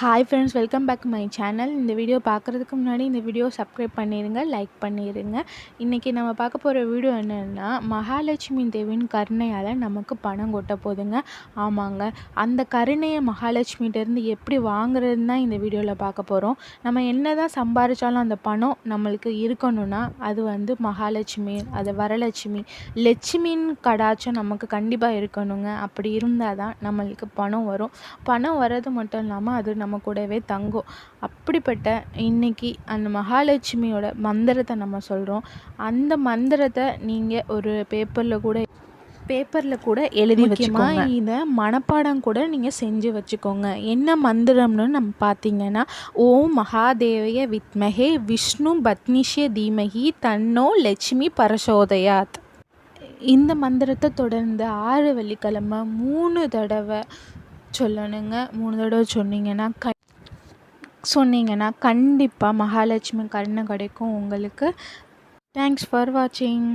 Hi friends welcome back my channel இந்த video பார்க்குறதுக்கு முன்னாடி இந்த வீடியோ சப்ஸ்கிரைப் பண்ணிடுங்க லைக் பண்ணிடுங்க இன்றைக்கி நம்ம பார்க்க போகிற வீடியோ என்னென்னா மகாலட்சுமி தேவியின் கருணையால் நமக்கு பணம் கொட்ட போதுங்க ஆமாங்க. அந்த கருணையை மகாலட்சுமிகிட்டேருந்து எப்படி வாங்குறதுன்னு தான் இந்த வீடியோவில் பார்க்க போகிறோம் நம்ம என்ன தான் சம்பாதிச்சாலும் அந்த பணம் நம்மளுக்கு இருக்கணும்னா அது வந்து மகாலட்சுமி அது வரலட்சுமி. லட்சுமின் கடாச்சம் நமக்கு கண்டிப்பாக இருக்கணுங்க. அப்படி இருந்தால் தான் நம்மளுக்கு பணம் வரும். பணம் வர்றது மட்டும் இல்லாமல் அது நம்ம கூடவே தங்கும். அப்படிப்பட்ட இன்னைக்கு அந்த மகாலட்சுமியோட மந்திரத்தை நம்ம சொல்கிறோம் அந்த மந்திரத்தை நீங்கள் ஒரு பேப்பரில் கூட பேப்பரில் கூட எழுதி வச்சுக்கோங்க. இதை மனப்பாடம் கூட நீங்கள் செஞ்சு வச்சுக்கோங்க. என்ன மந்திரம்னு நம்ம பார்த்தீங்கன்னா ஓம் மகாதேவய வித்மகே விஷ்ணு பத்னிஷே தீமகி தன்னோ லட்சுமி பரசோதயாத். இந்த மந்திரத்தை தொடர்ந்து ஆறு வெள்ளிக்கிழமை மூணு தடவை சொல்லணுங்க. மூணு தடவை சொன்னீங்கன்னா க சொன்னீங்கன்னா கண்டிப்பாக மகாலட்சுமி கருணை கிடைக்கும் உங்களுக்கு. தேங்க்ஸ் ஃபார் வாட்சிங்